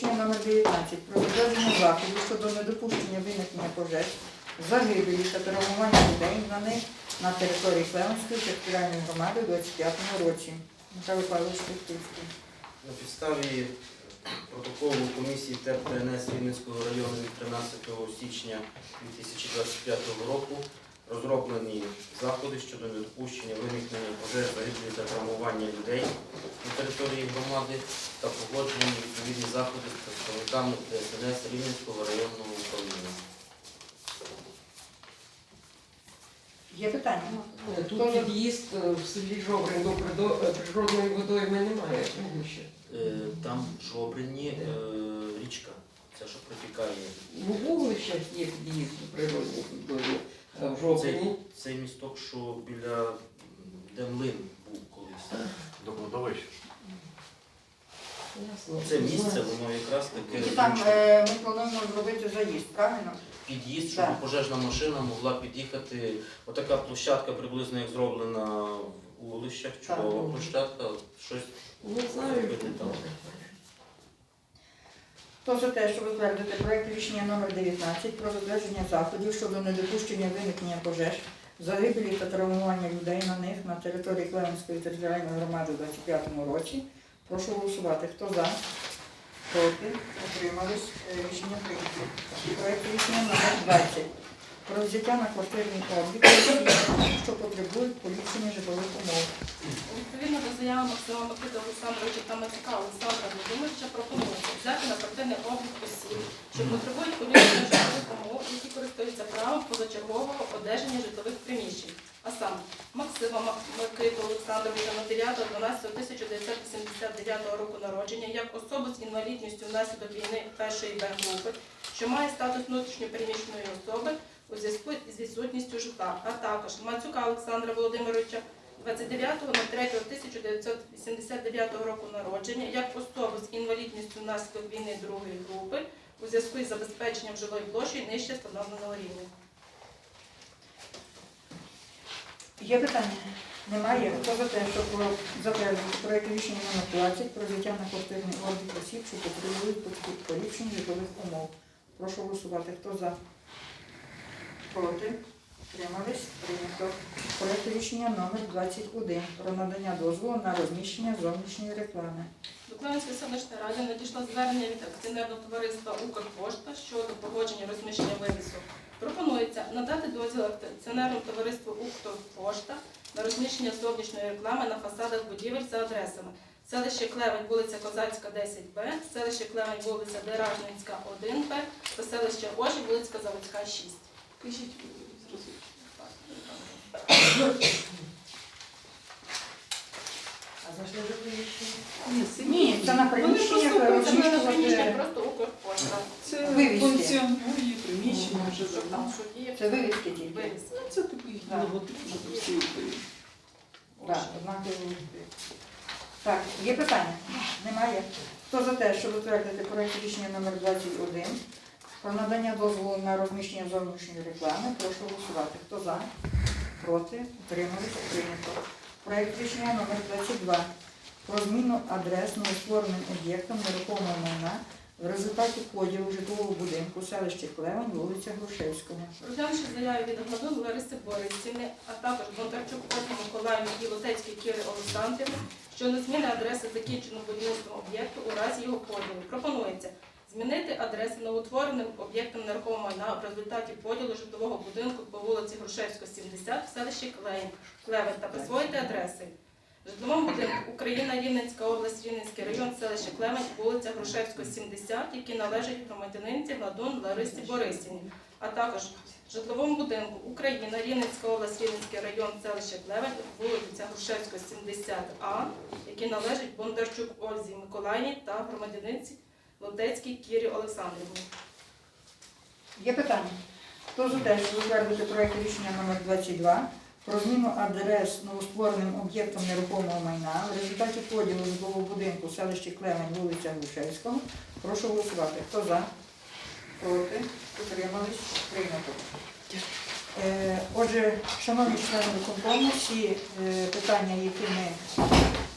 рішення номер 19 про затвердження заходів щодо недопущення виникнення пожеж, загибелі та травмування людей на них на території Клевенської територіальної громади у 25 році. Михайло Павлович Костівський. На підставі протоколу комісії ТЕП-ТНС Рівненського району від 13 січня 2025 року розроблені заходи щодо недопущення виникнення пожеж, загибелі та травмування людей на території громади та погоджені відповідні заходи з представниками ТСНС Рівненського районного управління. Є питання? Е, Тут під'їзд е, в селі Жоврин до придо- е, природної водойми немає. Е, Там жобрині е, річка, це що протікає. У вуглищах є під'їзд до природної Жоврині Цей, місток, що біля м, де млин був колись. До кладовища. ясно. Це місце, воно якраз таке Тільки там е, ми плануємо зробити заїзд, правильно? під'їзд, щоб Так. пожежна машина могла під'їхати. Отака площадка приблизно як зроблена в вулищах, чудова площадка, щось Не знаю. зробити там. Хто за те, щоб затвердити проект рішення номер 19 про затвердження заходів щодо недопущення виникнення пожеж, загибелі та травмування людей на них на території Клевенської територіальної громади у 25 році, прошу голосувати. Хто за? Проти? Утримались? Е, Рішення прийнято. Проект рішення номер 20 про взяття на квартирний облік що потребують поліпшення житлових умов. Заяви Максима Микита Олександровича та Мацька Олександра Володимировича пропонується взяти на квартирний облік осіб, що потребують поліпшення житлових умов, які користуються правом позачергового одержання житлових приміщень. А саме Максима Ма- Микиту Олександровича на 9.12.1989 року народження як особу з інвалідністю внаслідок війни першої Б групи, що має статус внутрішньопереміщеної особи у зв'язку з відсутністю житла, а також Мацюка Олександра Володимировича 29.03.1989 року народження як особу з інвалідністю внаслідок війни другої групи у зв'язку із забезпеченням жилої площі нижче встановленого рівня. Є питання? Немає. Хто за те, щоб затвердити проект рішення номер 20 про взяття на квартирний облік осіб, що потребують полі- поліпшення житлових умов. Прошу голосувати. Хто за? Проти? Тримались? Прийнято. Проект рішення номер 21 про надання дозволу на розміщення зовнішньої реклами. До Клевенської селищної ради надійшло звернення від акціонерного товариства Укрпошта щодо погодження розміщення вивісок. Пропонується надати дозвіл акціонерному товариству Укрпошта на розміщення зовнішньої реклами на фасадах будівель за адресами. Селище Клевень, вулиця Козацька, 10Б, селище Клевень, вулиця Деражницька, 1Б та селище Ожі, вулиця Заводська, 6. Пишіть. А за що ви приміщення? Ні, це на приміщення Це розміщувати. просто Укрпошта. Це Вивіски. функціонує приміщення вже Щоб давно. що діє, Це вивіски тільки. Ну, Це такий Так. логотип вже по всій Україні. Так, однаково. Так, є питання? Немає. Хто за те, щоб затвердити проект рішення номер 21 про надання дозволу на розміщення зовнішньої реклами, прошу голосувати. Хто за? Проти? Утримались? Прийнято. Проект рішення номер 22 про зміну адрес новоствореним об'єктом нерухомого майна в результаті поділу житлового будинку селища Клевень, вулиця Грушевського. Розглянувши заяви від Гладун Лариси Борисівни, а також Бондарчук Ольги Миколаївни і Лотецької Кіри Олександрівни щодо зміни адреси закінченого будівництва об'єкту у разі його поділу. Пропонується змінити адреси новоутвореним об'єктом нерухомого майна в результаті поділу житлового будинку по вулиці Грушевська, 70 в селищі Клевень та присвоїти адреси. Житловому будинку Україна, Рівненська область, Рівненський район, селище Клемень, вулиця Грушевського, 70, які належать громадянинці Гладун Ларисі Борисівні, а також житловому будинку Україна, Рівненська область, Рівненський район, селище Клевень, вулиця Грушевського, 70А, які належать Бондарчук Ользі Миколаївні та громадянинці Лотецькій Кірі Олександрівні. Є питання? Хто за те, щоб затвердити проект рішення номер 22 про зміну адрес новоствореним об'єктом нерухомого майна в результаті поділу житлового будинку в селищі Клемень, вулиця Грушевського, прошу голосувати. Хто за? Проти? Утримались? Прийнято. Е, Отже, шановні члени виконкому, всі е, питання, які ми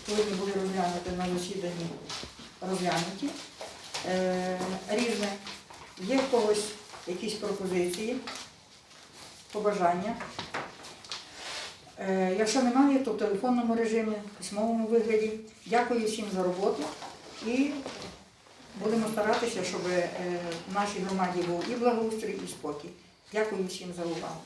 повинні були розглянути на засіданні, розглянуті. Е, різне. Є в когось якісь пропозиції, побажання. Е, якщо немає, то в телефонному режимі, в письмовому вигляді. Дякую всім за роботу і будемо старатися, щоб е, в нашій громаді був і благоустрій, і спокій. Дякую всім за увагу.